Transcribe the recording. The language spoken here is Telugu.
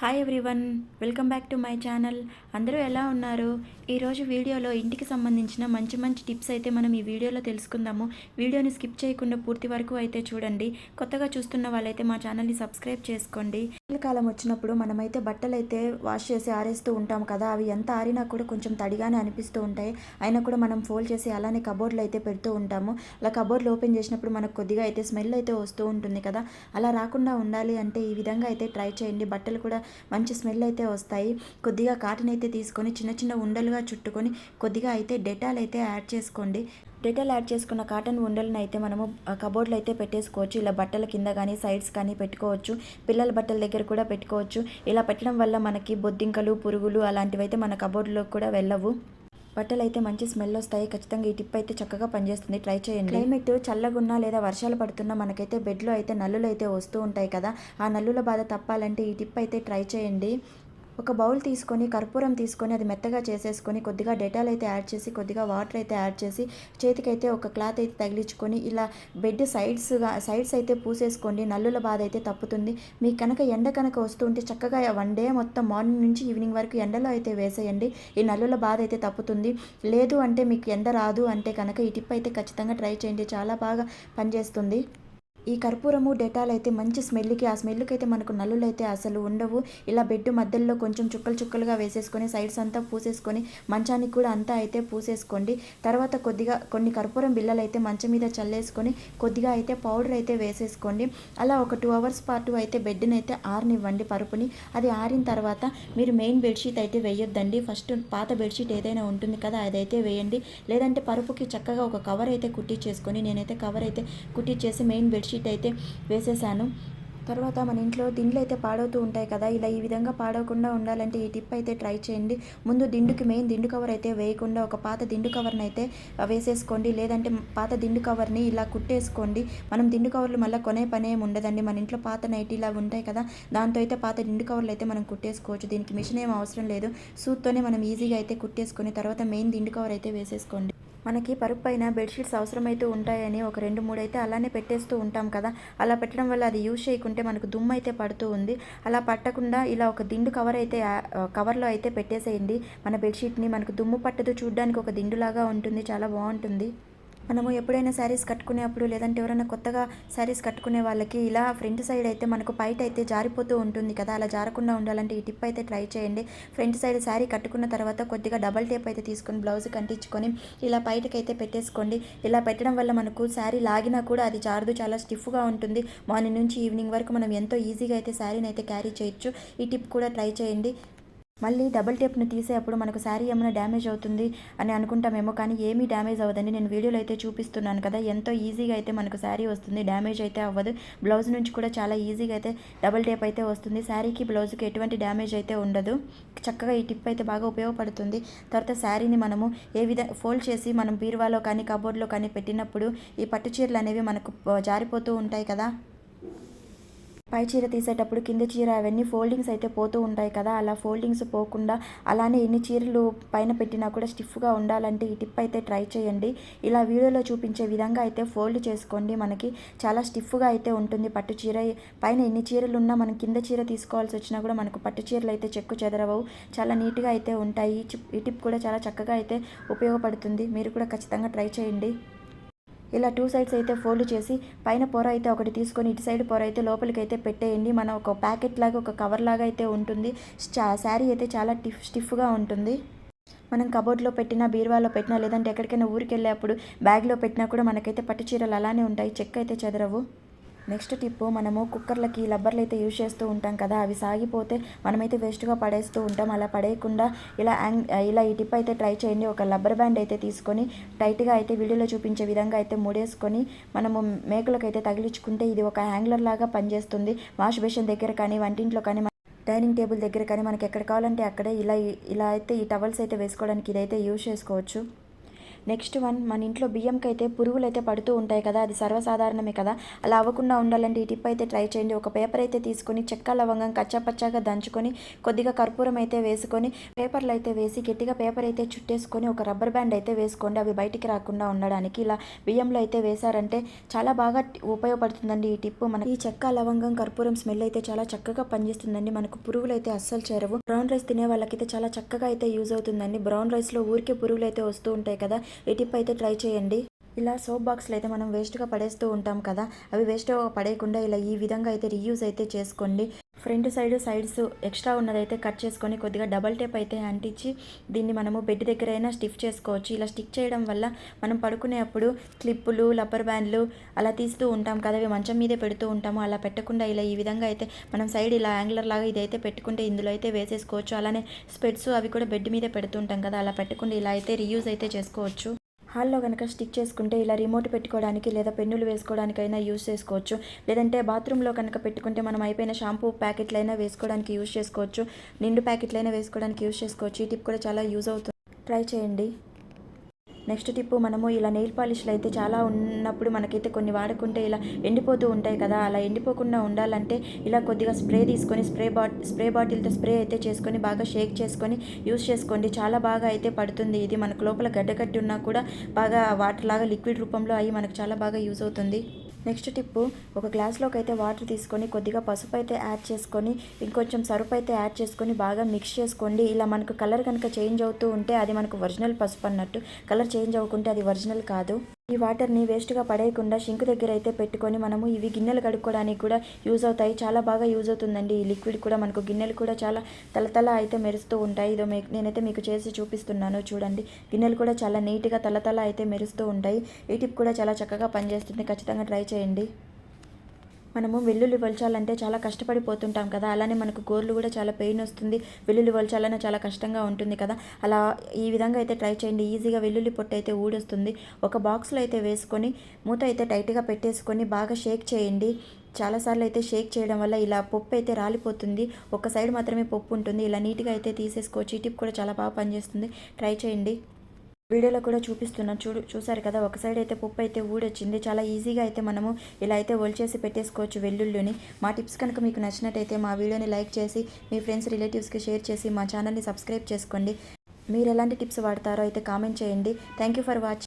Hi everyone welcome back to my channel అందరూ ఎలా ఉన్నారు? ఈరోజు వీడియోలో ఇంటికి సంబంధించిన మంచి మంచి టిప్స్ అయితే మనం ఈ వీడియోలో తెలుసుకుందాము. వీడియోని స్కిప్ చేయకుండా పూర్తి వరకు అయితే చూడండి. కొత్తగా చూస్తున్న వాళ్ళైతే మా ఛానల్ని సబ్స్క్రైబ్ చేసుకోండి. కాలం వచ్చినప్పుడు మనమైతే బట్టలు అయితే వాష్ చేసి ఆరేస్తూ ఉంటాం కదా. అవి ఎంత ఆరినా కూడా కొంచెం తడిగానే అనిపిస్తూ ఉంటాయి. అయినా కూడా మనం ఫోల్డ్ చేసి అలానే కబోర్డ్లు అయితే పెడుతూ ఉంటాము. అలా కబోర్డ్లు ఓపెన్ చేసినప్పుడు మనకు కొద్దిగా అయితే స్మెల్ అయితే వస్తూ ఉంటుంది కదా. అలా రాకుండా ఉండాలి అంటే ఈ విధంగా అయితే ట్రై చేయండి. బట్టలు కూడా మంచి స్మెల్ అయితే వస్తాయి. కొద్దిగా కాటన్ అయితే తీసుకొని చిన్న చిన్న ఉండలుగా చుట్టుకొని కొద్దిగా అయితే డెటాల్ అయితే యాడ్ చేసుకోండి. డెటాల్ యాడ్ చేసుకున్న కాటన్ ఉండలను అయితే మనము కబోర్డ్లో అయితే పెట్టేసుకోవచ్చు. ఇలా బట్టల కింద కానీ సైడ్స్ కానీ పెట్టుకోవచ్చు. పిల్లల బట్టల దగ్గర కూడా పెట్టుకోవచ్చు. ఇలా పెట్టడం వల్ల మనకి బొద్దింకలు పురుగులు అలాంటివి అయితే మన కబోర్డ్లో కూడా వెళ్ళవు. బట్టలు అయితే మంచి స్మెల్ వస్తాయి. ఖచ్చితంగా ఈ టిప్ అయితే చక్కగా పనిచేస్తుంది. ట్రై చేయండి. క్లైమేట్ చల్లగున్నా లేదా వర్షాలు పడుతున్నా మనకైతే బెడ్లో అయితే నల్లులు అయితే వస్తూ ఉంటాయి కదా. ఆ నల్లుల బాధ తప్పాలంటే ఈ టిప్ అయితే ట్రై చేయండి. ఒక బౌల్ తీసుకొని కర్పూరం తీసుకొని అది మెత్తగా చేసేసుకొని కొద్దిగా డెటాల్ అయితే యాడ్ చేసి కొద్దిగా వాటర్ అయితే యాడ్ చేసి చేతికైతే ఒక క్లాత్ అయితే తగిలించుకొని ఇలా బెడ్ సైడ్స్గా సైడ్స్ అయితే పూసేసుకోండి. నల్లుల బాధ అయితే తప్పుతుంది. మీకు కనుక ఎండ కనుక వస్తుంటే చక్కగా వన్ డే మొత్తం మార్నింగ్ నుంచి ఈవినింగ్ వరకు ఎండలో అయితే వేసేయండి. ఈ నల్లుల బాధ అయితే తప్పుతుంది. లేదు అంటే మీకు ఎండ రాదు అంటే కనుక ఈ టిప్ అయితే ఖచ్చితంగా ట్రై చేయండి. చాలా బాగా పనిచేస్తుంది. ఈ కర్పూరము డెటాల్ అయితే మంచి స్మెల్కి ఆ స్మెల్కి అయితే మనకు నల్లులు అయితే అసలు ఉండవు. ఇలా బెడ్ మధ్యలో కొంచెం చుక్కలు చుక్కలుగా వేసేసుకొని సైడ్స్ అంతా పూసేసుకొని మంచానికి కూడా అంతా అయితే పూసేసుకోండి. తర్వాత కొద్దిగా కొన్ని కర్పూరం బిల్లలు అయితే మంచం మీద చల్లేసుకొని కొద్దిగా అయితే పౌడర్ అయితే వేసేసుకోండి. అలా ఒక టూ అవర్స్ పాటు అయితే బెడ్ని అయితే ఆరనివ్వండి పరుపుని. అది ఆరిన తర్వాత మీరు మెయిన్ బెడ్షీట్ అయితే వేయొద్దండి. ఫస్ట్ పాత బెడ్షీట్ ఏదైనా ఉంటుంది కదా అదైతే వేయండి. లేదంటే పరుపుకి చక్కగా ఒక కవర్ అయితే కుట్టించేసుకొని నేనైతే కవర్ అయితే కుట్టించేసి మెయిన్ బెడ్షీట్ షీట్ అయితే వేసేసాను. తర్వాత మన ఇంట్లో దిండ్లు అయితే పాడవుతూ ఉంటాయి కదా ఇలా ఈ విధంగా పాడవకుండా ఉండాలంటే ఈ టిప్ అయితే ట్రై చేయండి. ముందు దిండుకి మెయిన్ దిండు కవర్ అయితే వేయకుండా ఒక పాత దిండు కవర్ని అయితే వేసేసుకోండి. లేదంటే పాత దిండు కవర్ని ఇలా కుట్టేసుకోండి. మనం దిండు కవర్లు మళ్ళీ కొనే పని ఏమి ఉండదండి. మన ఇంట్లో పాత నైట్ ఇలా ఉంటాయి కదా దాంతో అయితే పాత దిండు కవర్లు అయితే మనం కుట్టేసుకోవచ్చు. దీనికి మిషన్ ఏం అవసరం లేదు. సూత్తోనే మనం ఈజీగా అయితే కుట్టేసుకొని తర్వాత మెయిన్ దిండు కవర్ అయితే వేసేసుకోండి. మనకి పరుపు పైన బెడ్షీట్స్ అవసరమైతే ఉంటాయని ఒక రెండు మూడు అయితే అలానే పెట్టేస్తూ ఉంటాం కదా. అలా పెట్టడం వల్ల అది యూజ్ చేయకుంటే మనకు దుమ్ము అయితే పడుతూ ఉంది. అలా పట్టకుండా ఇలా ఒక దిండు కవర్ అయితే కవర్లో అయితే పెట్టేసేయండి. మన బెడ్షీట్ని మనకు దుమ్ము పట్టదు. చూడడానికి ఒక దిండులాగా ఉంటుంది. చాలా బాగుంటుంది. మనము ఎప్పుడైనా శారీస్ కట్టుకునేప్పుడు లేదంటే ఎవరైనా కొత్తగా శారీస్ కట్టుకునే వాళ్ళకి ఇలా ఫ్రంట్ సైడ్ అయితే మనకు పైట అయితే జారిపోతూ ఉంటుంది కదా అలా జారకుండా ఉండాలంటే ఈ టిప్ అయితే ట్రై చేయండి. ఫ్రంట్ సైడ్ శారీ కట్టుకున్న తర్వాత కొద్దిగా డబల్ టేప్ అయితే తీసుకొని బ్లౌజ్ కంటించుకొని ఇలా పైటకి అయితే పెట్టేసుకోండి. ఇలా పెట్టడం వల్ల మనకు శారీ లాగినా కూడా అది జారదు చాలా స్టిఫ్గా ఉంటుంది. మార్నింగ్ నుంచి ఈవినింగ్ వరకు మనం ఎంతో ఈజీగా అయితే శారీని అయితే క్యారీ చేయొచ్చు. ఈ టిప్ కూడా ట్రై చేయండి. మళ్ళీ డబుల్ టేప్ను తీసేటప్పుడు మనకు శారీ ఏమైనా డ్యామేజ్ అవుతుంది అని అనుకుంటామేమో కానీ ఏమీ డ్యామేజ్ అవ్వదండి. నేను వీడియోలో అయితే చూపిస్తున్నాను కదా ఎంతో ఈజీగా అయితే మనకు శారీ వస్తుంది డ్యామేజ్ అయితే అవ్వదు. బ్లౌజ్ నుంచి కూడా చాలా ఈజీగా అయితే డబుల్ టేప్ అయితే వస్తుంది. శారీకి బ్లౌజ్కి ఎటువంటి డ్యామేజ్ అయితే ఉండదు. చక్కగా ఈ టిప్ అయితే బాగా ఉపయోగపడుతుంది. తర్వాత శారీని మనము ఏ విధ ఫోల్డ్ చేసి మనం బీరువాలో కానీ కబోర్డ్లో కానీ పెట్టినప్పుడు ఈ పట్టు చీరలు అనేవి మనకు జారిపోతూ ఉంటాయి కదా. పై చీర తీసేటప్పుడు కింద చీర అవన్నీ ఫోల్డింగ్స్ అయితే పోతూ ఉంటాయి కదా. అలా ఫోల్డింగ్స్ పోకుండా అలానే ఎన్ని చీరలు పైన పెట్టినా కూడా స్టిఫ్గా ఉండాలంటే ఈ టిప్ అయితే ట్రై చేయండి. ఇలా వీడియోలో చూపించే విధంగా అయితే ఫోల్డ్ చేసుకోండి. మనకి చాలా స్టిఫ్గా అయితే ఉంటుంది పట్టు చీర. పైన ఎన్ని చీరలు ఉన్నా మనం కింద చీర తీసుకోవాల్సి వచ్చినా కూడా మనకు పట్టు చీరలు అయితే చెక్కు చెదరవవు చాలా నీట్గా అయితే ఉంటాయి. ఈ టిప్ కూడా చాలా చక్కగా అయితే ఉపయోగపడుతుంది. మీరు కూడా ఖచ్చితంగా ట్రై చేయండి. ఇలా టూ సైడ్స్ అయితే ఫోల్డ్ చేసి పైన పొర అయితే ఒకటి తీసుకొని ఇటు సైడ్ పొర అయితే లోపలికి అయితే పెట్టేయండి. మన ఒక ప్యాకెట్ లాగా ఒక కవర్ లాగా అయితే ఉంటుంది. శారీ అయితే చాలా టిఫ్ స్టిఫ్గా ఉంటుంది. మనం కబోర్డ్లో పెట్టినా బీరువాలో పెట్టినా లేదంటే ఎక్కడికైనా ఊరికి వెళ్ళేప్పుడు బ్యాగ్లో పెట్టినా కూడా మనకైతే పట్టు చీరలు అలానే ఉంటాయి. చెక్క అయితే చెదరవు. నెక్స్ట్ టిప్ మనము కుక్కర్లకి లబ్బర్లు అయితే యూజ్ చేస్తూ ఉంటాం కదా అవి సాగిపోతే మనమైతే వేస్ట్గా పడేస్తూ ఉంటాం. అలా పడేయకుండా ఇలా ఇలా ఈ టిప్ అయితే ట్రై చేయండి. ఒక లబ్బర్ బ్యాండ్ అయితే తీసుకొని టైట్గా అయితే వీడియోలో చూపించే విధంగా అయితే ముడేసుకొని మనము మేకలకైతే అయితే తగిలించుకుంటే ఇది ఒక హ్యాంగ్లర్ లాగా పనిచేస్తుంది. వాష్ బేషన్ దగ్గర కానీ వంటింట్లో కానీ డైనింగ్ టేబుల్ దగ్గర కానీ మనకి ఎక్కడ కావాలంటే అక్కడే ఇలా ఇలా అయితే ఈ టవల్స్ అయితే వేసుకోవడానికి ఇదైతే యూజ్ చేసుకోవచ్చు. నెక్స్ట్ వన్ మన ఇంట్లో బియ్యంకి అయితే పురుగులు అయితే పడుతూ ఉంటాయి కదా అది సర్వసాధారణమే కదా. అలా అవ్వకుండా ఉండాలంటే ఈ టిప్ అయితే ట్రై చేయండి. ఒక పేపర్ అయితే తీసుకొని చెక్క లవంగం కచ్చాపచ్చాగా దంచుకొని కొద్దిగా కర్పూరం అయితే వేసుకొని పేపర్లు అయితే వేసి గట్టిగా పేపర్ అయితే చుట్టేసుకొని ఒక రబ్బర్ బ్యాండ్ అయితే వేసుకోండి. అవి బయటికి రాకుండా ఉండడానికి. ఇలా బియ్యంలో అయితే వేశారంటే చాలా బాగా ఉపయోగపడుతుందండి ఈ టిప్ మనకి ఈ చెక్క లవంగం కర్పూరం స్మెల్ అయితే చాలా చక్కగా పనిచేస్తుందండి. మనకు పురుగులు అయితే అస్సలు చేరవు. బ్రౌన్ రైస్ తినే వాళ్ళకైతే చాలా చక్కగా అయితే యూజ్ అవుతుందండి. బ్రౌన్ రైస్లో ఊరికే పురుగులు అయితే వస్తూ ఉంటాయి కదా. ఈ టిప్ అయితే ట్రై చేయండి. ఇలా సోప్ బాక్స్లు అయితే మనం వేస్ట్గా పడేస్తూ ఉంటాం కదా అవి వేస్ట్ పడేయకుండా ఇలా ఈ విధంగా అయితే రీయూజ్ అయితే చేసుకోండి. ఫ్రంట్ సైడ్ సైడ్స్ ఎక్స్ట్రా ఉన్నదైతే కట్ చేసుకొని కొద్దిగా డబల్ టేప్ అయితే అంటించి దీన్ని మనము బెడ్ దగ్గర అయినా స్టిఫ్ చేసుకోవచ్చు. ఇలా స్టిక్ చేయడం వల్ల మనం పడుకునేప్పుడు క్లిప్పులు లప్పర్ బ్యాండ్లు అలా తీస్తూ ఉంటాం కదా అవి మంచం మీదే పెడుతూ ఉంటాము. అలా పెట్టకుండా ఇలా ఈ విధంగా అయితే మనం సైడ్ ఇలా యాంగులర్ లాగా ఇదైతే పెట్టుకుంటే ఇందులో అయితే వేసేసుకోవచ్చు. అలానే స్పెడ్స్ అవి కూడా బెడ్ మీదే పెడుతుంటాం కదా అలా పెట్టకుండా ఇలా అయితే రీయూజ్ అయితే చేసుకోవచ్చు. హాల్లో కనుక స్టిక్ చేసుకుంటే ఇలా రిమోట్ పెట్టుకోవడానికి లేదా పెన్నులు వేసుకోవడానికైనా యూస్ చేసుకోవచ్చు. లేదంటే బాత్రూంలో కనుక పెట్టుకుంటే మనం అయిపోయిన షాంపూ ప్యాకెట్లైనా వేసుకోవడానికి యూస్ చేసుకోవచ్చు. నిండు ప్యాకెట్లైనా వేసుకోవడానికి యూస్ చేసుకోవచ్చు. ఈ టిప్ కూడా చాలా యూజ్ అవుతుంది. ట్రై చేయండి. నెక్స్ట్ టిప్ మనము ఇలా నెయిల్ పాలిష్లు అయితే చాలా ఉన్నప్పుడు మనకైతే కొన్ని వాడుకుంటే ఇలా ఎండిపోతూ ఉంటాయి కదా అలా ఎండిపోకుండా ఉండాలంటే ఇలా కొద్దిగా స్ప్రే తీసుకొని స్ప్రే బాట్ స్ప్రే బాటిల్తో స్ప్రే అయితే చేసుకొని బాగా షేక్ చేసుకొని యూస్ చేసుకోండి. చాలా బాగా అయితే పడుతుంది. ఇది మనకు లోపల గడ్డకట్టి ఉన్నా కూడా బాగా వాటర్ లాగా లిక్విడ్ రూపంలో అయ్యి మనకు చాలా బాగా యూజ్ అవుతుంది. నెక్స్ట్ టిప్పు ఒక గ్లాస్లోకి అయితే వాటర్ తీసుకొని కొద్దిగా పసుపు అయితే యాడ్ చేసుకొని ఇంకొంచెం సరుపు అయితే యాడ్ చేసుకొని బాగా మిక్స్ చేసుకోండి. ఇలా మనకు కలర్ కనుక చేంజ్ అవుతూ ఉంటే అది మనకు ఒరిజినల్ పసుపు అన్నట్టు కలర్ చేంజ్ అవ్వకుంటే అది ఒరిజినల్ కాదు. ఈ వాటర్ని వేస్ట్గా పడేయకుండా షింక్ దగ్గర అయితే పెట్టుకొని మనము ఇవి గిన్నెలు కడుక్కోవడానికి కూడా యూజ్ అవుతాయి. చాలా బాగా యూజ్ అవుతుందండి. ఈ లిక్విడ్ కూడా మనకు గిన్నెలు కూడా చాలా తలతల అయితే మెరుస్తూ ఉంటాయి. ఇదో నేనైతే మీకు చేసి చూపిస్తున్నాను చూడండి. గిన్నెలు కూడా చాలా నీట్గా తలతల అయితే మెరుస్తూ ఉంటాయి. ఈ టిప్ కూడా చాలా చక్కగా పనిచేస్తుంది. ఖచ్చితంగా ట్రై చేయండి. మనము వెల్లుల్లి వలచాలంటే చాలా కష్టపడిపోతుంటాం కదా. అలానే మనకు గోర్లు కూడా చాలా పెయిన్ వస్తుంది. వెల్లుల్లి వలచాలన్నా చాలా కష్టంగా ఉంటుంది కదా. అలా ఈ విధంగా అయితే ట్రై చేయండి. ఈజీగా వెల్లుల్లి పొట్టు అయితే ఊడొస్తుంది. ఒక బాక్స్లో అయితే వేసుకొని మూత అయితే టైట్గా పెట్టేసుకొని బాగా షేక్ చేయండి. చాలాసార్లు అయితే షేక్ చేయడం వల్ల ఇలా పప్పు అయితే రాలిపోతుంది. ఒక సైడ్ మాత్రమే పప్పు ఉంటుంది. ఇలా నీట్గా అయితే తీసేసుకోవచ్చు ఈ టిప్ కూడా చాలా బాగా పనిచేస్తుంది. ట్రై చేయండి. వీడియోలో కూడా చూపిస్తున్నాను. చూడు చూసారు కదా? ఒక సైడ్ అయితే పప్పు అయితే ఊడొచ్చింది. చాలా ఈజీగా అయితే మనము ఇలా అయితే ఒలిచేసి పెట్టేసుకోవచ్చు వెల్లుల్లిని. మా టిప్స్ కనుక మీకు నచ్చినట్టయితే మా వీడియోని లైక్ చేసి మీ ఫ్రెండ్స్ రిలేటివ్స్కి షేర్ చేసి మా ఛానల్ని సబ్స్క్రైబ్ చేసుకోండి. మీరు ఎలాంటి టిప్స్ వాడతారో అయితే కామెంట్ చేయండి. Thank you for watching